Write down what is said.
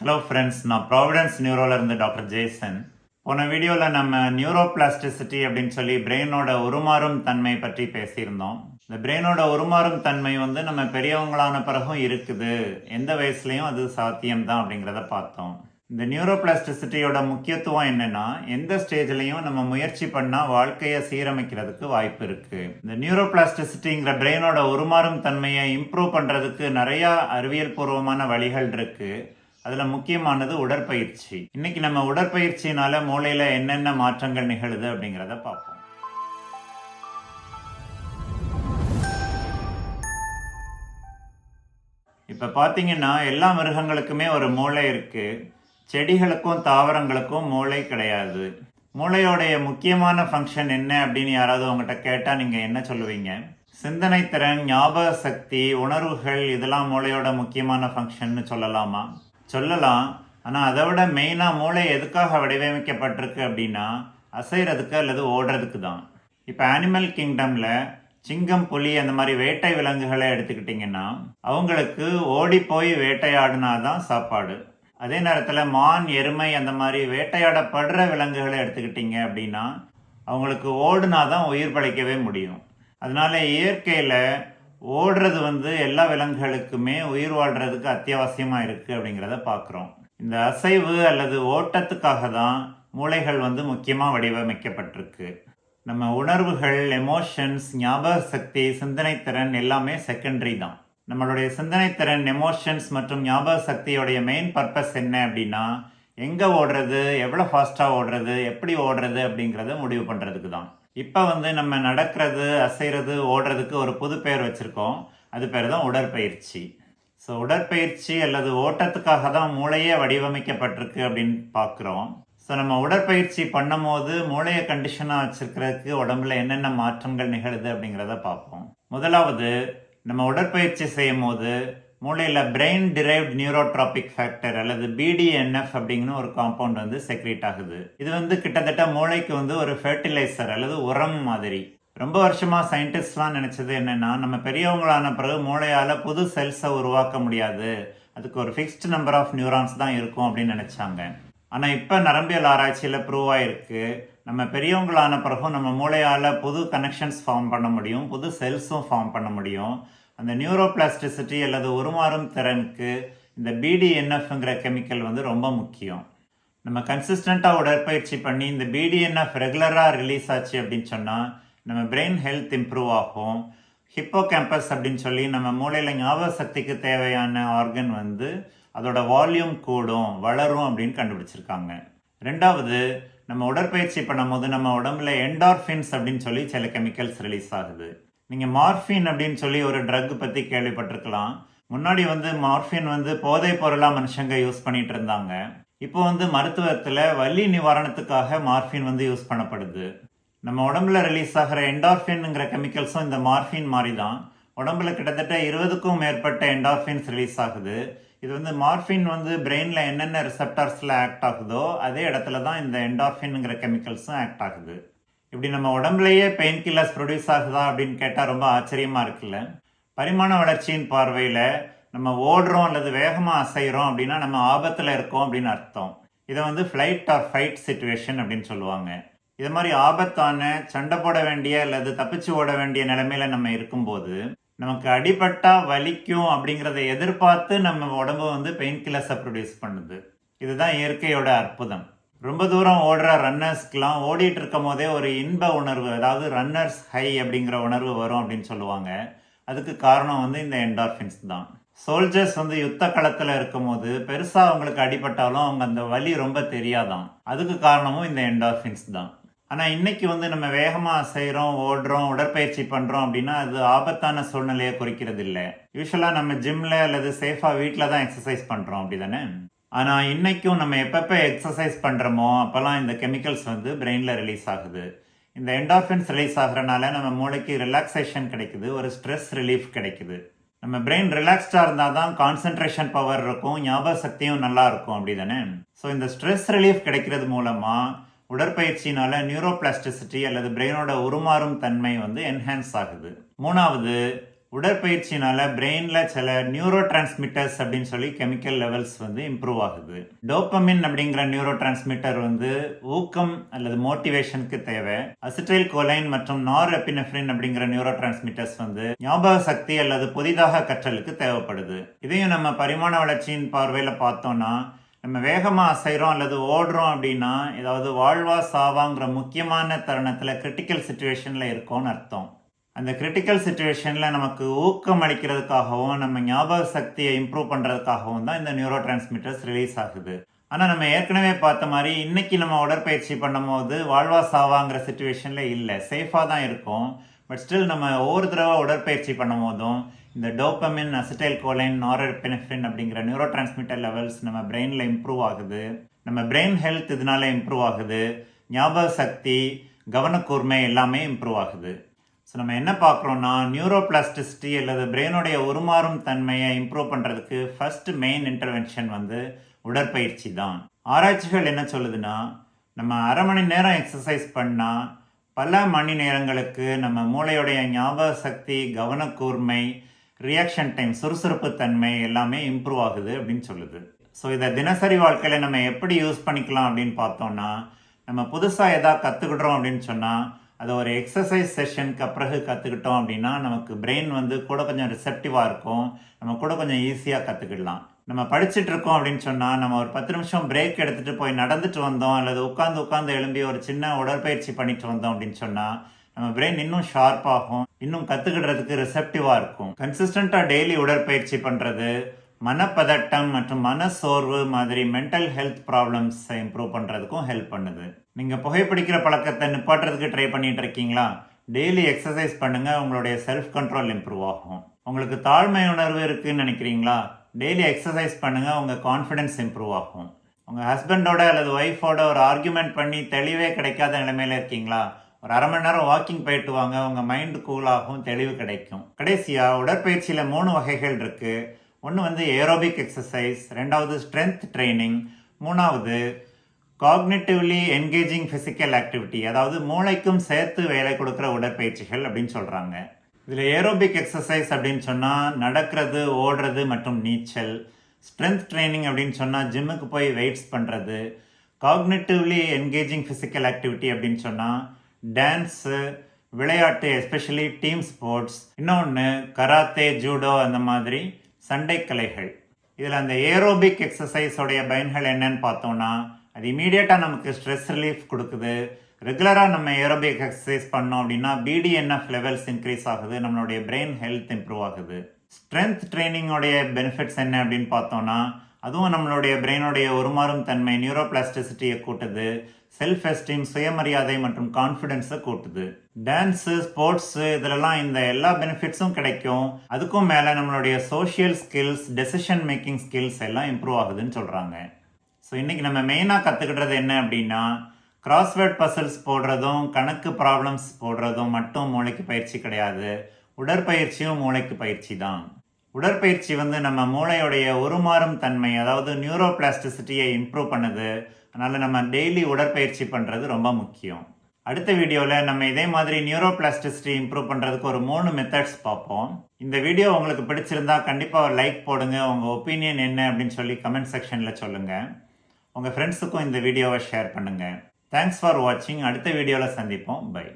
Hello friends நான் Providence நியூரோவில் இருந்து டாக்டர் ஜேசன் போன வீடியோவில் நம்ம நியூரோபிளாஸ்டிசிட்டி அப்படின்னு சொல்லி பிரெயினோட உருமாறும் தன்மை பற்றி பேசியிருந்தோம். இந்த பிரெயினோட உருமாறும் தன்மை வந்து நம்ம பெரியவங்களான பிறகும் இருக்குது. எந்த வயசுலையும் அது சாத்தியம்தான் அப்படிங்கிறத பார்த்தோம். இந்த நியூரோபிளாஸ்டிசிட்டியோட முக்கியத்துவம் என்னென்னா எந்த ஸ்டேஜ்லையும் நம்ம முயற்சி பண்ணால் வாழ்க்கையை சீரமைக்கிறதுக்கு வாய்ப்பு இருக்குது இந்த நியூரோபிளாஸ்டிசிட்டிங்கிற பிரெயினோட உருமாறும் தன்மையை இம்ப்ரூவ் பண்ணுறதுக்கு நிறையா அறிவியல் பூர்வமான வழிகள் இருக்குது அதில் முக்கியமானது உடற்பயிற்சி. இன்னைக்கு நம்ம உடற்பயிற்சினால மூளையில் என்னென்ன மாற்றங்கள் நிகழுது அப்படிங்கிறத பார்ப்போம். இப்போ பார்த்தீங்கன்னா எல்லா மிருகங்களுக்குமே ஒரு மூளை இருக்குது செடிகளுக்கும் தாவரங்களுக்கும் மூளை கிடையாது. மூளையோடைய முக்கியமான ஃபங்க்ஷன் என்ன அப்படின்னு யாராவது உங்கள்கிட்ட கேட்டால் நீங்கள் என்ன சொல்லுவீங்க? சிந்தனை திறன் ஞாபக சக்தி உணர்வுகள் இதெல்லாம் மூளையோட முக்கியமான ஃபங்க்ஷன்னு சொல்லலாமா? சொல்லலாம் ஆனால் அதை விட மெயினாக மூளை எதுக்காக வடிவமைக்கப்பட்டிருக்கு அப்படின்னா அசைறதுக்கு அல்லது ஓடுறதுக்கு தான். இப்போ அனிமல் கிங்டமில் சிங்கம் புலி அந்த மாதிரி வேட்டை விலங்குகளை எடுத்துக்கிட்டிங்கன்னா அவங்களுக்கு ஓடி போய் வேட்டையாடினா தான் சாப்பாடு. அதே நேரத்தில் மான் எருமை அந்த மாதிரி வேட்டையாடப்படுற விலங்குகளை எடுத்துக்கிட்டிங்க அப்படின்னா அவங்களுக்கு ஓடுனா தான் உயிர் பழைக்கவே முடியும். அதனால இயற்கையில் ஓடுறது வந்து எல்லா விலங்குகளுக்குமே உயிர் வாழ்றதுக்கு அத்தியாவசியமாக இருக்குது அப்படிங்கிறத பார்க்குறோம் இந்த அசைவு அல்லது ஓட்டத்துக்காக தான் மூளைகள் வந்து முக்கியமாக வடிவமைக்கப்பட்டிருக்கு. நம்ம உணர்வுகள் எமோஷன்ஸ் ஞாபக சக்தி சிந்தனைத்திறன் எல்லாமே செகண்டரி தான். நம்மளுடைய சிந்தனைத்திறன் எமோஷன்ஸ் மற்றும் ஞாபக சக்தியோடைய மெயின் பர்பஸ் என்ன அப்படின்னா எங்கே ஓடுறது எவ்வளோ ஃபாஸ்ட்டாக ஓடுறது எப்படி ஓடுறது அப்படிங்கிறத முடிவு பண்ணுறதுக்கு தான். இப்போ வந்து நம்ம நடக்கிறது அசைறது ஓடுறதுக்கு ஒரு புது பெயர் வச்சுருக்கோம். அது பேர் தான் உடற்பயிற்சி. ஸோ உடற்பயிற்சி அல்லது ஓட்டத்துக்காக தான் மூளையே வடிவமைக்கப்பட்டிருக்கு அப்படின்னு பார்க்குறோம் ஸோ நம்ம உடற்பயிற்சி பண்ணும் போது மூளையை கண்டிஷனாக வச்சுருக்கிறதுக்கு உடம்புல என்னென்ன மாற்றங்கள் நிகழுது அப்படிங்கிறத பார்ப்போம். முதலாவது நம்ம உடற்பயிற்சி செய்யும் போது மூளையில் பிரெயின் டிரைவ்ட் நியூரோட்ராபிக் ஃபேக்டர் அல்லது பிடிஎன்எஃப் அப்படிங்கிற ஒரு காம்பவுண்ட் வந்து செக்ரேட் ஆகுது. இது வந்து கிட்டத்தட்ட மூளைக்கு வந்து ஒரு ஃபெர்டிலைசர் அல்லது உரம் மாதிரி. ரொம்ப வருஷமாக சயின்டிஸ்ட்லாம் நினச்சது என்னென்னா நம்ம பெரியவங்களான பிறகு மூளையால் புது செல்ஸை உருவாக்க முடியாது. அதுக்கு ஒரு ஃபிக்ஸ்ட் நம்பர் ஆஃப் நியூரான்ஸ் தான் இருக்கும் அப்படின்னு நினச்சாங்க. ஆனால் இப்போ நரம்பியல் ஆராய்ச்சியில் ப்ரூவ் ஆயிருக்கு. நம்ம பெரியவங்களான பிறகும் நம்ம மூளையால் புது கனெக்ஷன்ஸ் ஃபார்ம் பண்ண முடியும் புது செல்ஸும் ஃபார்ம் பண்ண முடியும். அந்த நியூரோபிளாஸ்டிசிட்டி அல்லது உருமாறும் திறனுக்கு இந்த பிடிஎன்எஃப்ங்கிற கெமிக்கல் வந்து ரொம்ப முக்கியம். நம்ம கன்சிஸ்டண்ட்டாக உடற்பயிற்சி பண்ணி இந்த பிடிஎன்எஃப் ரெகுலராக ரிலீஸ் ஆச்சு அப்படின்னு சொன்னால் நம்ம பிரெயின் ஹெல்த் இம்ப்ரூவ் ஆகும். ஹிப்போ கேம்பஸ் அப்படின்னு சொல்லி நம்ம மூளையில் ஞாபக சக்திக்கு தேவையான ஆர்கன் வந்து அதோட வால்யூம் கூடும் வளரும் அப்படின்னு கண்டுபிடிச்சிருக்காங்க. ரெண்டாவது நம்ம உடற்பயிற்சி பண்ணும்போது நம்ம உடம்புல என்டார்ஃபின்ஸ் அப்படின்னு சொல்லி சில கெமிக்கல்ஸ் ரிலீஸ் ஆகுது. நீங்கள் மார்ஃபின் அப்படின்னு சொல்லி ஒரு ட்ரக் பற்றி கேள்விப்பட்டிருக்கலாம். முன்னாடி வந்து மார்ஃபின் வந்து போதைப் பொருளாக மனுஷங்க யூஸ் பண்ணிட்டு இருந்தாங்க. இப்போ வந்து மருத்துவத்தில் வலி நிவாரணத்துக்காக மார்ஃபின் வந்து யூஸ் பண்ணப்படுது. நம்ம உடம்புல ரிலீஸ் ஆகிற என்டார்ஃபின்ங்கிற கெமிக்கல்ஸும் இந்த மார்ஃபின் மாதிரி தான் உடம்புல கிட்டத்தட்ட இருபதுக்கும் மேற்பட்ட என்டார்ஃபின்ஸ் ரிலீஸ் ஆகுது. இது வந்து மார்ஃபின் வந்து பிரெயினில் என்னென்ன ரிசப்டர்ஸில் ஆக்ட் ஆகுதோ அதே இடத்துல தான் இந்த என்டார்ஃபின்ங்கிற கெமிக்கல்ஸும் ஆக்ட் ஆகுது. இப்படி நம்ம உடம்புலையே பெயின் கில்லர்ஸ் ப்ரொடியூஸ் ஆகுதா அப்படின்னு கேட்டால் ரொம்ப ஆச்சரியமாக இருக்குல்ல. பரிமாண வளர்ச்சியின் பார்வையில் நம்ம ஓடுறோம் அல்லது வேகமாக அசைகிறோம் அப்படின்னா நம்ம ஆபத்தில் இருக்கோம் அப்படின்னு அர்த்தம். இதை வந்து ஃப்ளைட் ஆர் ஃபைட் சுச்சுவேஷன் அப்படின்னு சொல்லுவாங்க. இது மாதிரி ஆபத்தான சண்டை போட வேண்டிய அல்லது தப்பிச்சு ஓட வேண்டிய நிலைமையில நம்ம இருக்கும்போது நமக்கு அடிபட்டா வலிக்கும் அப்படிங்கிறத எதிர்பார்த்து நம்ம உடம்பு வந்து பெயின் கில்லர்ஸை ப்ரொடியூஸ் பண்ணுது. இதுதான் இயற்கையோட அற்புதம். ரொம்ப தூரம் ஓடுற ரன்னர்ஸ்க்கெலாம் ஓடிட்டு இருக்கும் போதே ஒரு இன்ப உணர்வு அதாவது ரன்னர்ஸ் ஹை அப்படிங்கிற உணர்வு வரும் அப்படின்னு சொல்லுவாங்க. அதுக்கு காரணம் வந்து இந்த என்டார்ஃபின்ஸ் தான். சோல்ஜர்ஸ் வந்து யுத்த களத்தில் இருக்கும்போது பெருசாக அவங்களுக்கு அடிபட்டாலும் அவங்க அந்த வலி ரொம்ப தெரியாதான். அதுக்கு காரணமும் இந்த என்டார்ஃபின்ஸ் தான். ஆனால் இன்னைக்கு வந்து நம்ம வேகமாக செய்கிறோம் ஓடுறோம் உடற்பயிற்சி பண்ணுறோம் அப்படின்னா அது ஆபத்தான சூழ்நிலையை குறிக்கிறது இல்லை யூஸ்வலாக நம்ம ஜிம்மில் அல்லது சேஃபாக வீட்டில் தான் எக்ஸசைஸ் பண்ணுறோம் அப்படி தானே ஆனால் இன்றைக்கும் நம்ம எப்பப்போ எக்ஸசைஸ் பண்ணுறோமோ அப்போல்லாம் இந்த கெமிக்கல்ஸ் வந்து பிரெயினில் ரிலீஸ் ஆகுது. இந்த என்டார்ஃபின்ஸ் ரிலீஸ் ஆகுறனால நம்ம மூளைக்கு ரிலாக்ஸேஷன் கிடைக்குது ஒரு ஸ்ட்ரெஸ் ரிலீஃப் கிடைக்குது. நம்ம பிரெயின் ரிலாக்ஸ்டாக இருந்தால் தான் கான்சென்ட்ரேஷன் பவர் இருக்கும் ஞாபக சக்தியும் நல்லா இருக்கும் அப்படி தானே ஸோ இந்த ஸ்ட்ரெஸ் ரிலீஃப் கிடைக்கிறது மூலமாக உடற்பயிற்சினால நியூரோபிளாஸ்டிசிட்டி அல்லது பிரெயினோட உருமாறும் தன்மை வந்து என்ஹான்ஸ் ஆகுது. மூணாவது உடற்பயிற்சினால பிரெயினில் சில நியூரோ டிரான்ஸ்மிட்டர்ஸ் அப்படின்னு சொல்லி கெமிக்கல் லெவல்ஸ் வந்து இம்ப்ரூவ் ஆகுது. டோப்பமின் அப்படிங்கிற நியூரோ டிரான்ஸ்மிட்டர் வந்து ஊக்கம் அல்லது மோட்டிவேஷனுக்கு தேவை. அசிட்டைல் கோலைன் மற்றும் நார் எப்பினெஃப்ரின் அப்படிங்கிற நியூரோ டிரான்ஸ்மிட்டர்ஸ் வந்து ஞாபக சக்தி அல்லது புதிதாக கற்றலுக்கு தேவைப்படுது. இதையும் நம்ம பரிமாண வளர்ச்சியின் பார்வையில் பார்த்தோம்னா நம்ம வேகமாக அசைகிறோம் அல்லது ஓடுறோம் அப்படின்னா ஏதாவது வாழ்வா சாவாங்கிற முக்கியமான தருணத்தில் கிரிட்டிக்கல் சுச்சுவேஷனில் இருக்கோம்னு அர்த்தம். அந்த கிரிட்டிக்கல் சுச்சுவேஷனில் நமக்கு ஊக்கம் அளிக்கிறதுக்காகவும் நம்ம ஞாபக சக்தியை இம்ப்ரூவ் பண்ணுறதுக்காகவும் தான் இந்த நியூரோ டிரான்ஸ்மிட்டர்ஸ் ரிலீஸ் ஆகுது. ஆனால் நம்ம ஏற்கனவே பார்த்த மாதிரி இன்னைக்கு நம்ம உடற்பயிற்சி பண்ணும்போது வாழ்வா சாவாங்கிற சுச்சுவேஷனில் இல்லை. சேஃபாக தான் இருக்கும். பட் ஸ்டில் நம்ம ஒவ்வொரு தடவை உடற்பயிற்சி பண்ணும் போதும் இந்த டோப்பமின் அசிட்டைல் கோலைன் நாரபினெஃப்ரின் அப்படிங்கிற நியூரோ டிரான்ஸ்மிட்டர் லெவல்ஸ் நம்ம பிரெயினில் இம்ப்ரூவ் ஆகுது. நம்ம பிரெயின் ஹெல்த் இதனால இம்ப்ரூவ் ஆகுது. ஞாபக சக்தி கவனக்கூர்மை எல்லாமே இம்ப்ரூவ் ஆகுது. ஸோ நம்ம என்ன பார்க்குறோன்னா நியூரோபிளாஸ்டிசிட்டி அல்லது பிரெயினுடைய உருமாறும் தன்மையை இம்ப்ரூவ் பண்ணுறதுக்கு ஃபர்ஸ்ட் மெயின் இன்டர்வென்ஷன் வந்து உடற்பயிற்சி தான். ஆராய்ச்சிகள் என்ன சொல்லுதுன்னா நம்ம அரை மணி நேரம் எக்ஸசைஸ் பண்ணால் பல மணி நேரங்களுக்கு நம்ம மூளையுடைய ஞாபக சக்தி கவனக்கூர்மை ரியாக்ஷன் டைம் சுறுசுறுப்பு தன்மை எல்லாமே இம்ப்ரூவ் ஆகுது அப்படின்னு சொல்லுது. ஸோ இதை தினசரி வாழ்க்கையில் நம்ம எப்படி யூஸ் பண்ணிக்கலாம் அப்படின்னு பார்த்தோம்னா நம்ம புதுசாக எதாவது கற்றுக்கிடுறோம் அப்படின்னு சொன்னால் அதை ஒரு எக்ஸசைஸ் செஷனுக்கு பிறகு கற்றுக்கிட்டோம் அப்படின்னா நமக்கு பிரெயின் வந்து கூட கொஞ்சம் ரிசெப்டிவாக இருக்கும். நம்ம கூட கொஞ்சம் ஈஸியாக கற்றுக்கிடலாம் நம்ம படிச்சுட்டு இருக்கோம் அப்படின்னு சொன்னால் நம்ம ஒரு பத்து நிமிஷம் பிரேக் எடுத்துகிட்டு போய் நடந்துட்டு வந்தோம் அல்லது உட்காந்து உட்காந்து எழும்பி ஒரு சின்ன உடற்பயிற்சி பண்ணிட்டு வந்தோம் அப்படின்னு சொன்னால் நம்ம பிரெயின் இன்னும் ஷார்ப்பாகும் இன்னும் கற்றுக்கிடுறதுக்கு ரிசெப்டிவாக இருக்கும். கன்சிஸ்டண்ட்டாக டெய்லி உடற்பயிற்சி பண்ணுறது மனப்பதட்டம் மற்றும் மன சோர்வு மாதிரி மென்டல் ஹெல்த் ப்ராப்ளம்ஸை இம்ப்ரூவ் பண்ணுறதுக்கும் ஹெல்ப் பண்ணுது. நீங்கள் புகைப்பிடிக்கிற பழக்கத்தை நிப்பாட்டுறதுக்கு ட்ரை பண்ணிட்டு இருக்கீங்களா டெய்லி எக்ஸசைஸ் பண்ணுங்கள் உங்களுடைய செல்ஃப் கண்ட்ரோல் இம்ப்ரூவ் ஆகும். உங்களுக்கு தாழ்மை உணர்வு இருக்குதுன்னு நினைக்கிறீங்களா? டெய்லி எக்ஸசைஸ் பண்ணுங்கள் உங்கள் கான்ஃபிடன்ஸ் இம்ப்ரூவ் ஆகும். உங்கள் ஹஸ்பண்டோட அல்லது ஒய்ஃபோட ஒரு ஆர்கியூமெண்ட் பண்ணி தெளிவே கிடைக்காத நிலைமையில் இருக்கீங்களா? ஒரு அரை மணி நேரம் வாக்கிங் போயிட்டு வாங்க உங்கள் மைண்டு கூல் ஆகும் தெளிவு கிடைக்கும். கடைசியாக உடற்பயிற்சியில் மூணு வகைகள் இருக்குது ஒன்று வந்து ஏரோபிக் எக்ஸசைஸ் ரெண்டாவது ஸ்ட்ரென்த் ட்ரைனிங் மூணாவது காக்னேட்டிவ்லி என்கேஜிங் ஃபிசிக்கல் ஆக்டிவிட்டி அதாவது மூளைக்கும் சேர்த்து வேலை கொடுக்குற உடற்பயிற்சிகள் அப்படின்னு சொல்கிறாங்க இதில் ஏரோபிக் எக்ஸசைஸ் அப்படின்னு சொன்னால் நடக்கிறது ஓடுறது மற்றும் நீச்சல் ஸ்ட்ரென்த் ட்ரைனிங் அப்படின்னு சொன்னால் ஜிம்முக்கு போய் வெயிட்ஸ் பண்ணுறது காக்னேட்டிவ்லி என்கேஜிங் ஃபிசிக்கல் ஆக்டிவிட்டி அப்படின்னு சொன்னால் டான்ஸு விளையாட்டு எஸ்பெஷலி டீம் ஸ்போர்ட்ஸ் இன்னொன்று கராத்தே ஜூடோ அந்த மாதிரி சண்டை கலைகள். இதில் அந்த ஏரோபிக் எக்ஸசைஸோடைய பயன்கள் என்னன்னு பார்த்தோன்னா அது இமீடியட்டாக நமக்கு ஸ்ட்ரெஸ் ரிலீஃப் கொடுக்குது. ரெகுலராக நம்ம ஏரோபிக் எக்ஸசைஸ் பண்ணோம் அப்படின்னா பிடிஎன்எஃப் லெவல்ஸ் இன்க்ரீஸ் ஆகுது. நம்மளுடைய பிரெயின் ஹெல்த் இம்ப்ரூவ் ஆகுது. ஸ்ட்ரென்த் ட்ரைனிங்கோடைய பெனிஃபிட்ஸ் என்ன அப்படின்னு பார்த்தோம்னா அதுவும் நம்மளுடைய பிரெயினுடைய உருமாறும் தன்மை நியூரோபிளாஸ்டிசிட்டியை கூட்டுது. செல்ஃப் எஸ்டீம் சுயமரியாதை மற்றும் கான்ஃபிடென்ஸை கூட்டுது. டான்ஸு ஸ்போர்ட்ஸு இதிலெல்லாம் இந்த எல்லா பெனிஃபிட்ஸும் கிடைக்கும். அதுக்கும் மேலே நம்மளுடைய social skills decision making skills எல்லாம் இம்ப்ரூவ் ஆகுதுன்னு சொல்கிறாங்க ஸோ இன்றைக்கி நம்ம மெயினாக கற்றுக்கிட்டது என்ன அப்படின்னா கிராஸ்வேர்ட் பசில்ஸ் போடுறதும் கணக்கு ப்ராப்ளம்ஸ் போடுறதும் மட்டும் மூளைக்கு பயிற்சி கிடையாது. உடற்பயிற்சியும் மூளைக்கு பயிற்சி தான். உடற்பயிற்சி வந்து நம்ம மூளையுடைய உருமாறும் தன்மை அதாவது நியூரோ பிளாஸ்டிசிட்டியை இம்ப்ரூவ் பண்ணுது. அதனால் நம்ம டெய்லி உடற்பயிற்சி பண்ணுறது ரொம்ப முக்கியம். அடுத்த வீடியோவில் நம்ம இதே மாதிரி நியூரோ பிளாஸ்டிசிட்டி இம்ப்ரூவ் பண்ணுறதுக்கு ஒரு மூணு மெத்தட்ஸ் பார்ப்போம். இந்த வீடியோ உங்களுக்கு பிடிச்சிருந்தா கண்டிப்பாக ஒரு லைக் போடுங்க. உங்கள் ஒப்பீனியன் என்ன அப்படின்னு சொல்லி கமெண்ட் செக்ஷனில் சொல்லுங்கள் உங்கள் ஃப்ரெண்ட்ஸுக்கும் இந்த வீடியோவை ஷேர் பண்ணுங்கள் தேங்க்ஸ் ஃபார் வாட்சிங் அடுத்த வீடியோவில் சந்திப்போம். பை